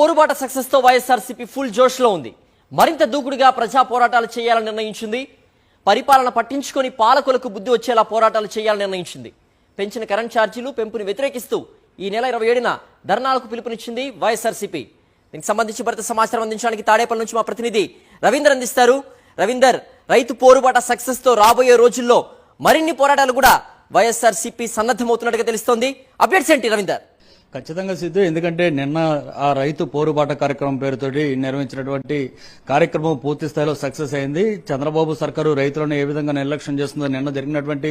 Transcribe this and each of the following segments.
పోరుబాట సక్సెస్తో YSRCP full జోష్లో ఉంది. మరింత దూకుడుగా ప్రజా పోరాటాలు చేయాలని నిర్ణయించింది. పరిపాలన పట్టించుకొని పాలకులకు బుద్ధి వచ్చేలా పోరాటాలు చేయాలని నిర్ణయించింది. పెంచిన కరెంట్ ఛార్జీలు పెంపుని వ్యతిరేకిస్తూ ఈ నెల ఇరవై ఏడున ధర్నాలకు పిలుపునిచ్చింది వైఎస్ఆర్సీపీ. దీనికి సంబంధించి భర్త సమాచారం అందించడానికి తాడేపల్లి నుంచి మా ప్రతినిధి రవీందర్ అందిస్తారు. రవీందర్ రైతు పోరుబాట సక్సెస్తో రాబోయే రోజుల్లో మరిన్ని పోరాటాలు కూడా వైఎస్ఆర్సీపీ సన్నద్ధమవుతున్నట్టుగా తెలుస్తోంది. అప్డేట్స్ ఏంటి రవీందర్? ఖచ్చితంగా సిద్ధు. ఎందుకంటే నిన్న ఆ రైతు పోరుబాట కార్యక్రమం పేరుతోటి నిర్వహించినటువంటి కార్యక్రమం పూర్తి స్థాయిలో సక్సెస్ అయింది. చంద్రబాబు సర్కారు రైతులను ఏ విధంగా నిర్లక్ష్యం చేస్తుందో నిన్న జరిగినటువంటి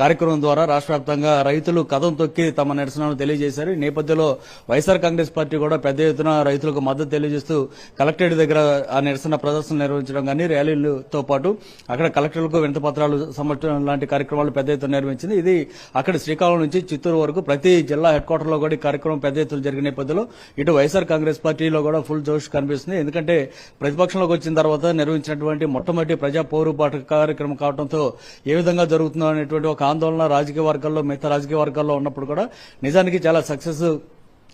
కార్యక్రమం ద్వారా రాష్ట్ర వ్యాప్తంగా రైతులు కథం తొక్కి తమ నిరసనను తెలియజేశారు. ఈ నేపథ్యంలో వైఎస్ఆర్ కాంగ్రెస్ పార్టీ కూడా పెద్ద ఎత్తున రైతులకు మద్దతు తెలియజేస్తూ కలెక్టరేట్ దగ్గర ఆ నిరసన ప్రదర్శన నిర్వహించడం కానీ ర్యాలీలతో పాటు అక్కడ కలెక్టర్లకు వినతి పత్రాలు సమర్పించడం లాంటి కార్యక్రమాలు పెద్ద ఎత్తున నిర్వహించింది. ఇది అక్కడ శ్రీకాకుళం నుంచి చిత్తూరు వరకు ప్రతి జిల్లా హెడ్ క్వార్టర్లో కూడా కార్యక్రమం పెద్ద ఎత్తున జరిగిన నేపథ్యంలో ఇటు వైఎస్ఆర్ కాంగ్రెస్ పార్టీలో కూడా ఫుల్ జోష్ కనిపిస్తుంది. ఎందుకంటే ప్రతిపక్షంలోకి వచ్చిన తర్వాత నిర్వహించినటువంటి మొట్టమొదటి ప్రజా పౌరుపాటు కార్యక్రమం కావడంతో ఏ విధంగా జరుగుతుందో అనేటువంటి ఒక ఆందోళన రాజకీయ వర్గాల్లో మిగతా రాజకీయ వర్గాల్లో ఉన్నప్పుడు కూడా నిజానికి చాలా సక్సెస్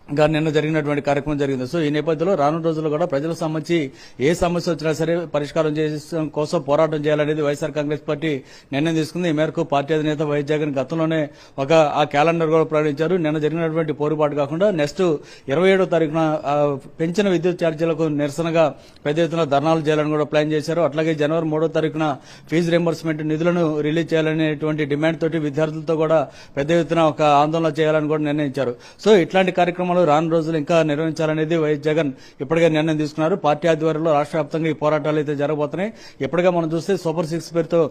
గారు నిన్న జరిగినటువంటి కార్యక్రమం జరిగింది. సో ఈ నేపథ్యంలో రానున్న రోజుల్లో కూడా ప్రజలకు సంబంధించి ఏ సమస్య వచ్చినా సరే పరిష్కారం చేయడం కోసం పోరాటం చేయాలనేది వైఎస్ఆర్ కాంగ్రెస్ పార్టీ నిర్ణయం తీసుకుంది. ఈ మేరకు పార్టీ అధినేత వైఎస్ జగన్ గతంలోనే ఒక ఆ క్యాలెండర్ కూడా ప్రకటించారు. నిన్న జరిగినటువంటి పోరుబాటు కాకుండా నెక్స్ట్ ఇరవై ఏడో తారీఖున పెంచిన విద్యుత్ ఛార్జీలకు నిరసనగా పెద్ద ఎత్తున ధర్నాలు చేయాలని కూడా ప్లాన్ చేశారు. అట్లాగే జనవరి మూడో తారీఖున ఫీజు రింబర్స్మెంట్ నిధులను రిలీజ్ చేయాలనేటువంటి డిమాండ్ తోటి విద్యార్థులతో కూడా పెద్ద ఎత్తున ఒక ఆందోళన చేయాలని కూడా నిర్ణయించారు. సో ఇట్లాంటి కార్యక్రమాలు రాను రోజులు ఇంకా నిర్వహించాలనేది వైఎస్ జగన్ ఇప్పటికే నిర్ణయం తీసుకున్నారు. పార్టీ ఆధ్వర్యంలో రాష్ట్ర వ్యాప్తంగా ఈ పోరాటాలు అయితే జరగబోతున్నాయి. ఇప్పటికే మనం చూస్తే సూపర్ సిక్స్ పేరుతో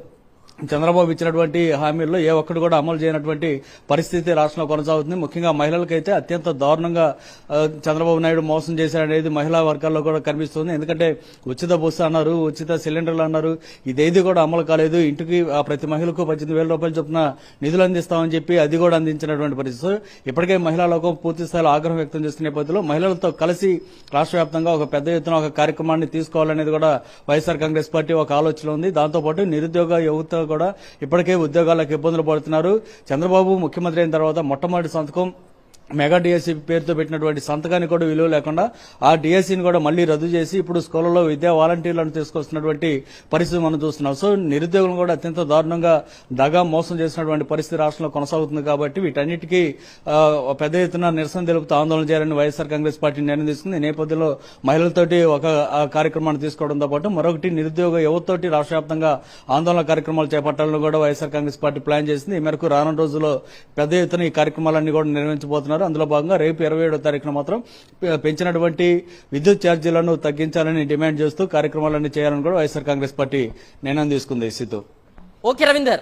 చంద్రబాబు ఇచ్చినటువంటి హామీల్లో ఏ ఒక్కటి కూడా అమలు చేయనటువంటి పరిస్థితి రాష్ట్రంలో కొనసాగుతుంది. ముఖ్యంగా మహిళలకైతే అత్యంత దారుణంగా చంద్రబాబు నాయుడు మోసం చేశారనేది మహిళా వర్గాల్లో కూడా కనిపిస్తుంది. ఎందుకంటే ఉచిత బస్సు అన్నారు ఉచిత సిలిండర్లు అన్నారు ఇదేది కూడా అమలు కాలేదు. ఇంటికి ఆ ప్రతి మహిళకు పద్దెనిమిది వేల రూపాయలు చొప్పున నిధులు అందిస్తామని చెప్పి అది కూడా అందించినటువంటి పరిస్థితి. ఇప్పటికే మహిళా లోకం పూర్తి స్థాయిలో ఆగ్రహం వ్యక్తం చేస్తున్న నేపథ్యంలో మహిళలతో కలిసి రాష్ట్ర వ్యాప్తంగా ఒక పెద్ద ఎత్తున ఒక కార్యక్రమాన్ని తీసుకోవాలనేది కూడా వైఎస్ఆర్ కాంగ్రెస్ పార్టీ ఒక ఆలోచన ఉంది. దాంతోపాటు నిరుద్యోగ యువత కూడా ఇప్పటికే ఉద్యోగాలకు ఇబ్బందులు పడుతున్నారు. చంద్రబాబు ముఖ్యమంత్రి అయిన తర్వాత మొట్టమొదటి సంతకం మెగా డిఎస్సీ పేరుతో పెట్టినటువంటి సంతకానికి కూడా విలువ లేకుండా ఆ డిఎస్సీని కూడా మళ్ళీ రద్దు చేసి ఇప్పుడు స్కూళ్ళలో విద్యా వాలంటీర్లను తీసుకొస్తున్నటువంటి పరిస్థితి మనం చూస్తున్నాం. సో నిరుద్యోగులను కూడా అత్యంత దారుణంగా దగా మోసం చేసినటువంటి పరిస్థితి రాష్ట్రంలో కొనసాగుతుంది కాబట్టి వీటన్నిటికీ పెద్ద ఎత్తున నిరసన తెలుపుతూ ఆందోళన చేయాలని వైఎస్ఆర్ కాంగ్రెస్ పార్టీ నిర్ణయం తీసుకుంది. ఈ నేపథ్యంలో మహిళలతోటి ఒక కార్యక్రమాన్ని తీసుకోవడంతో పాటు మరొకటి నిరుద్యోగ యువతతోటి రాష్ట్ర వ్యాప్తంగా ఆందోళన కార్యక్రమాలు చేపట్టాలని కూడా వైఎస్ఆర్ కాంగ్రెస్ పార్టీ ప్లాన్ చేసింది. ఈ మేరకు రానున్న రోజుల్లో పెద్ద ఎత్తున ఈ కార్యక్రమాలన్నీ కూడా నిర్వహించబోతున్నారు. అందులో భాగంగా రేపు ఇరవై ఏడో తారీఖున మాత్రం పెంచినటువంటి విద్యుత్ ఛార్జీలను తగ్గించాలని డిమాండ్ చేస్తూ కార్యక్రమాలన్నీ చేయాలని కూడా వైఎస్ఆర్ కాంగ్రెస్ పార్టీ నిర్ణయం తీసుకుంది సిద్ధు. ఓకే రవీందర్.